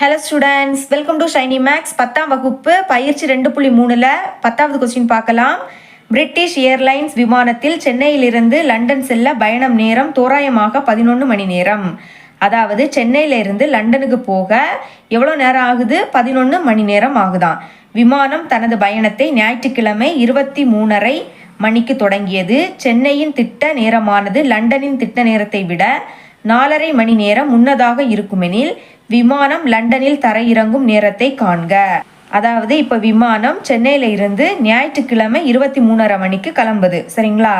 Hello students welcome to Shiny Max பத்தாம் வகுப்பு பயிற்சி ரெண்டு புள்ளி மூணில் பத்தாவது கொஸ்டின் பார்க்கலாம். பிரிட்டிஷ் ஏர்லைன்ஸ் விமானத்தில் சென்னையிலிருந்து லண்டன் செல்ல பயணம் நேரம் தோராயமாக பதினொன்று மணி நேரம். அதாவது சென்னையிலிருந்து லண்டனுக்கு போக எவ்வளோ நேரம் ஆகுது? பதினொன்று மணி நேரம் ஆகுதான். விமானம் தனது பயணத்தை ஞாயிற்றுக்கிழமை இருபத்தி மூணரை மணிக்கு தொடங்கியது. சென்னையின் திட்ட நேரமானது லண்டனின் திட்ட நேரத்தை விட நாலரை மணி நேரம் முன்னதாக இருக்குமெனில் விமானம் லண்டனில் தரையிறங்கும் நேரத்தை காண்க. அதாவது இப்போ விமானம் சென்னையில் இருந்து ஞாயிற்றுக்கிழமை இருபத்தி மூணரை மணிக்கு கிளம்புது. சரிங்களா?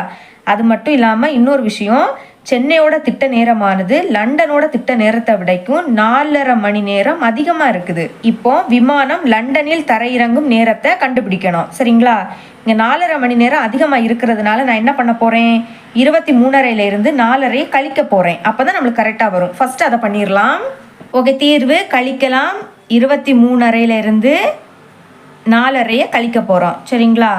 அது மட்டும் இல்லாமல் இன்னொரு விஷயம் சென்னையோட திட்ட நேரமானது லண்டனோட திட்ட நேரத்தை விடைக்கும் நாலரை மணி நேரம் அதிகமாக இருக்குது. இப்போ விமானம் லண்டனில் தரையிறங்கும் நேரத்தை கண்டுபிடிக்கணும். சரிங்களா? இங்கே நாலரை மணி நேரம் அதிகமாக இருக்கிறதுனால நான் என்ன பண்ண போகிறேன் இருபத்தி மூணரைல இருந்து நாலரை கழிக்க போகிறேன் அப்போ தான் நம்மளுக்கு கரெக்டாக வரும். ஃபஸ்ட்டு அதை பண்ணிடலாம் ஓகே தீர்வு. கழிக்கலாம். இருபத்தி மூணரைல இருந்து நாலரையை கழிக்க போகிறோம் சரிங்களா?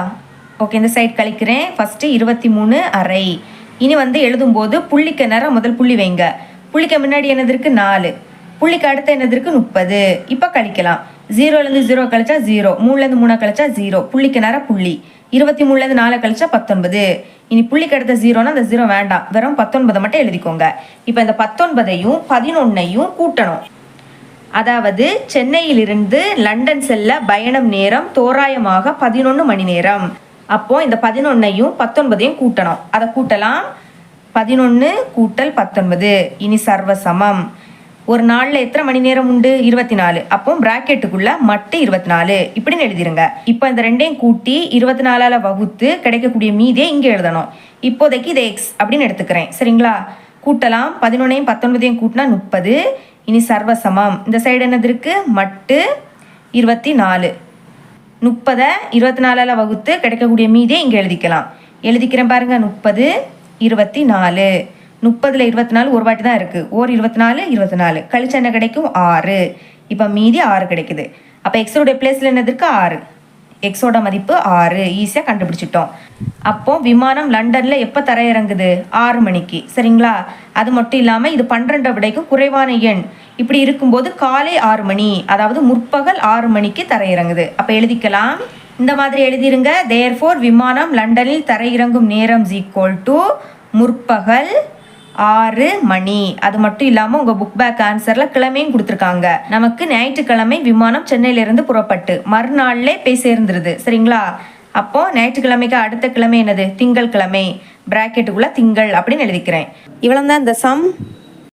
ஓகே இந்த சைட் கழிக்கிறேன். ஃபஸ்ட்டு இருபத்தி மூணு அரை. இனி வந்து எழுதும்போது புள்ளிக்கு நேரம் முதல் புள்ளி வைங்க. புள்ளிக்கு முன்னாடி என்னது இருக்குது நாலு. புள்ளிக்கு அடுத்து என்னது இருக்குது முப்பது. இப்போ கழிக்கலாம். ஜீரோலேருந்து ஜீரோ கழிச்சா ஜீரோ மூணுலேருந்து மூணா கழிச்சா ஜீரோ புள்ளிக்கு நேரம் புள்ளி. இருபத்தி மூணுலேருந்து நாலு கழிச்சா பத்தொன்பது. இனி புள்ளிக்கு அடுத்த ஜீரோனா அந்த ஜீரோ வேண்டாம். வெறும் பத்தொன்பதை மட்டும் எழுதிக்கோங்க. இப்போ இந்த பத்தொன்பதையும் பதினொன்னையும் கூட்டணும். அதாவது சென்னையிலிருந்து லண்டன் செல்ல பயணம் நேரம் தோராயமாக பதினொன்று மணி நேரம். அப்போ இந்த பதினொன்னையும் பத்தொன்பதையும் கூட்டணும். அதை கூட்டலாம். பதினொன்று கூட்டல் பத்தொன்பது. இனி சர்வசமம். ஒரு நாளில் எத்தனை மணி நேரம் உண்டு? இருபத்தி நாலு அப்போ பிராக்கெட்டுக்குள்ள மட்டு இருபத்தி நாலு இப்படின்னு எழுதிருங்க. இப்போ இந்த ரெண்டையும் கூட்டி இருபத்தி நாலால் வகுத்து கிடைக்கக்கூடிய மீதியை இங்கே எழுதணும். இப்போதைக்கு இதை எக்ஸ் அப்படின்னு எடுத்துக்கிறேன். சரிங்களா? கூட்டலாம். பதினொன்னையும் பத்தொன்பதையும் கூட்டினா முப்பது. இனி சர்வசமம். இந்த சைடு என்னது இருக்குது மட்டு இருபத்தி நாலு முப்பதை இருபத்தி நாலால் வகுத்து கிடைக்கக்கூடிய மீதியை இங்கே எழுதிக்கலாம். எழுதிக்கிறேன் பாருங்கள் முப்பது இருபத்தி நாலு முப்பதில் இருபத்தி நாலு ஒரு வாட்டி தான் இருக்குது ஓர் இருபத்தி நாலு இருபத்தி நாலு கழிச்சு என்ன கிடைக்கும்? ஆறு. இப்போ மீதி ஆறு கிடைக்குது. அப்போ எக்ஸோடைய பிளேஸில் என்னது இருக்குது ஆறு. எக்ஸோட மதிப்பு ஆறு. ஈஸியாக கண்டுபிடிச்சிட்டோம். அப்போ விமானம் லண்டனில் எப்போ தரையிறங்குது? ஆறு மணிக்கு. சரிங்களா? அது மட்டும் இல்லாமல் இது பன்னிரெண்டு விடைக்கும் குறைவான எண். இப்படி இருக்கும்போது காலை ஆறு மணி அதாவது முற்பகல் ஆறு மணிக்கு தரையிறங்குது. அப்போ எழுதிக்கலாம். இந்த மாதிரி எழுதிருங்க. தேர் ஃபோர் விமானம் லண்டனில் தரையிறங்கும் நேரம் ஈக்குவல் டு முற்பகல் ஆறு மணி. அது மட்டும் இல்லாமல் உங்கள் புக் பேக் ஆன்சரில் கிழமையும் கொடுத்துருக்காங்க. நமக்கு ஞாயிற்றுக்கிழமை விமானம் சென்னையிலேருந்து புறப்பட்டு மறுநாள்லே போய் சேர்ந்துருது. சரிங்களா? அப்போ ஞாயிற்றுக்கிழமைக்கு அடுத்த கிழமை என்னது? திங்கள் கிழமை. பிராக்கெட்டுக்குள்ளே திங்கள் அப்படின்னு எழுதிக்கிறேன். இவ்வளோ தான் இந்த சம்